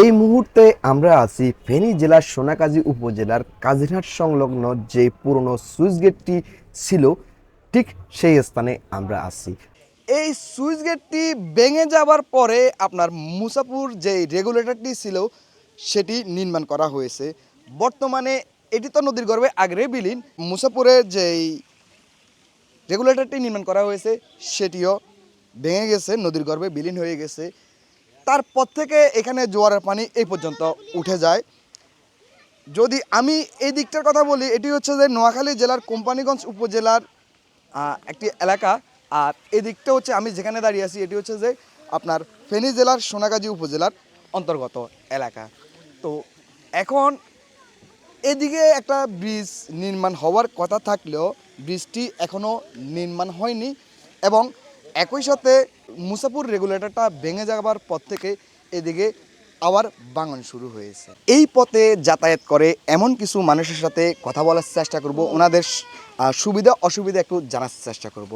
এই মুহূর্তে আমরা আছি ফেনী জেলার সোনাকাজী উপজেলার কাজিরহাট সংলগ্ন যে পুরনো সুইচ গেটটি ছিল, ঠিক সেই স্থানে আমরা আছি। এই সুইচ গেটটি ভেঙে যাওয়ার পরে আপনার মুসাপুর যে রেগুলেটরটি ছিল, সেটি নির্মাণ করা হয়েছে। বর্তমানে এটি তো নদীর গর্ভে আগরে বিলীন। মুসাপুরের যেই রেগুলেটরটি নির্মাণ করা হয়েছে, সেটিও ভেঙে গেছে, নদীর গর্ভে বিলীন হয়ে গেছে। তারপর থেকে এখানে জোয়ারের পানি এই পর্যন্ত উঠে যায়। যদি আমি এই দিকটার কথা বলি, এটি হচ্ছে যে নোয়াখালী জেলার কোম্পানিগঞ্জ উপজেলার একটি এলাকা। আর এই দিকটা হচ্ছে আমি যেখানে দাঁড়িয়ে আছি, এটি হচ্ছে যে আপনার ফেনী জেলার সোনাগাজী উপজেলার অন্তর্গত এলাকা। তো এখন এদিকে একটা ব্রিজ নির্মাণ হওয়ার কথা থাকলেও ব্রিজটি এখনও নির্মাণ হয়নি এবং একই সাথে মুসাপুর রেগুলেটরটা ভেঙে যাবার পর থেকে এদিকে আবার বাঙন শুরু হয়েছে। এই পথে যাতায়াত করে এমন কিছু মানুষের সাথে কথা বলার চেষ্টা করব। ওনাদের সুবিধা অসুবিধা একটু জানার চেষ্টা করব।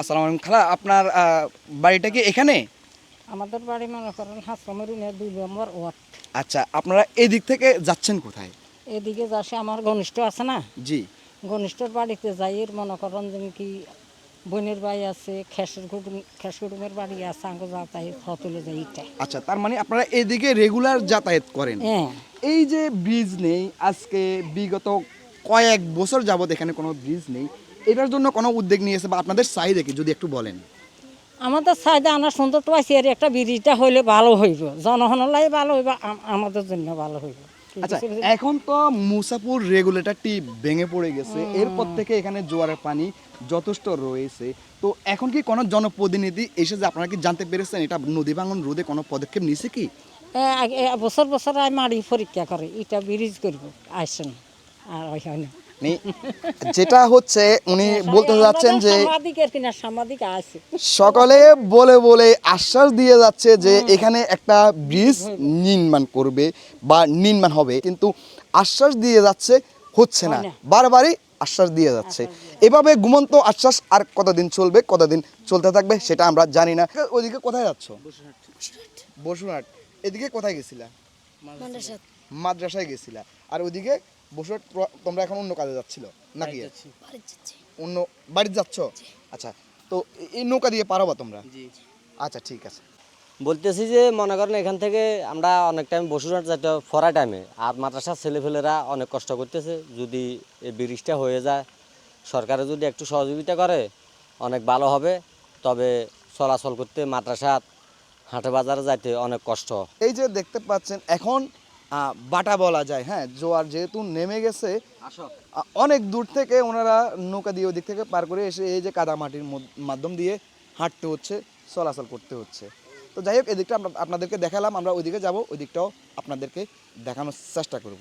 আসসালামু আলাইকুম। খালা আপনার বাড়িটা কি এখানে? আমাদের বাড়ি মনে করেন হাসপামেরুনের দুই নম্বর ওয়ার্ড। আচ্ছা আপনারা এদিক থেকে যাচ্ছেন কোথায়? এদিকে যাচ্ছে আমার ঘনিষ্ঠ আছে না? জি। ঘনিষ্ঠর বাড়িতে যাই এর মনে করেন কি বোনের বাড়ি আছে খেসের কুটুম খেস বাড়ি আছে আঙ্গ যাতাই হতলে যাই এটা আচ্ছা তার মানে আপনারা এদিকে রেগুলার যাতায়াত করেন। হ্যাঁ। এই যে ব্রিজ নেই আজকে বিগত কয়েক বছর যাবত এখানে কোনো ব্রিজ নেই এটার জন্য কোনো উদ্যোগ নিয়েছে বা আপনাদের চাহিদা কি যদি একটু বলেন। আমাদের সাইডে আনা সুন্দর তো আছে এর একটা ব্রিজটা হইলে ভালো হইব। জনগণলাই ভালো হইব আমাদের জন্য ভালো হইব। আচ্ছা এখন তো মুসাপুর রেগুলেটরটি ভেঙে পড়ে গেছে। এরপর থেকে এখানে জোয়ারের পানি যথেষ্ট রয়েছে। তো এখন কি কোনো জনপ্রতিনিধি এসে যে আপনারা কি জানতে পেরেছেন এটা নদী ভাঙন রোধে কোনো পদক্ষেপ নিছে কি? বছর বছর মাড়ি পরীক্ষা করে এটা ব্রিজ করব আসেন। আর হয় না। যেটা হচ্ছে উনি বলতে যাচ্ছেন যে সকলে বলে বলে আশ্বাস দিয়ে যাচ্ছে যে এখানে একটা ব্রিজ নির্মাণ করবে বা নির্মাণ হবে কিন্তু আশ্বাস দিয়ে যাচ্ছে হচ্ছে না। না। বারবারই আশ্বাস দিয়ে যাচ্ছে। এভাবে ঘুমন্ত আশ্বাস আর কতদিন চলবে কতদিন চলতে থাকবে সেটা আমরা জানি না। ওইদিকে কোথায় যাচ্ছ? বসুরহাট। এদিকে কোথায় গেছিলা? মাদ্রাসায় গেছিলা। আর ওইদিকে প্র- তোমরা এখন অন্য কাজে যাচ্ছিল নাকি? অন্য বাড়িতে যাচ্ছ। আচ্ছা তো এই নৌকা দিয়ে পারবা তোমরা? আচ্ছা ঠিক আছে। বলতেছি যে মনে করেন এখান থেকে আমরা অনেক টাইম বসুরহাট যাতে ফরা টাইমে আর মাদ্রাসার ছেলেফেলেরা অনেক কষ্ট করতেছে। যদি এই ব্রিজটা হয়ে যায় সরকারে যদি একটু সহযোগিতা করে অনেক ভালো হবে। তবে চলাচল করতে মাদ্রাসাত হাটে বাজারে যাইতে অনেক কষ্ট। এই যে দেখতে পাচ্ছেন এখন বাটা বলা যায় হ্যাঁ? জোয়ার যেহেতু নেমে গেছে অনেক দূর থেকে ওনারা নৌকা দিয়ে ওদিক থেকে পার করে এসে এই যে কাদা মাটির মাধ্যম দিয়ে হাঁটতে হচ্ছে চলাচল করতে হচ্ছে। তো যাই হোক এদিকটা আপনাদেরকে দেখালাম আমরা ওইদিকে যাব ওই দিকটাও আপনাদেরকে দেখানোর চেষ্টা করব।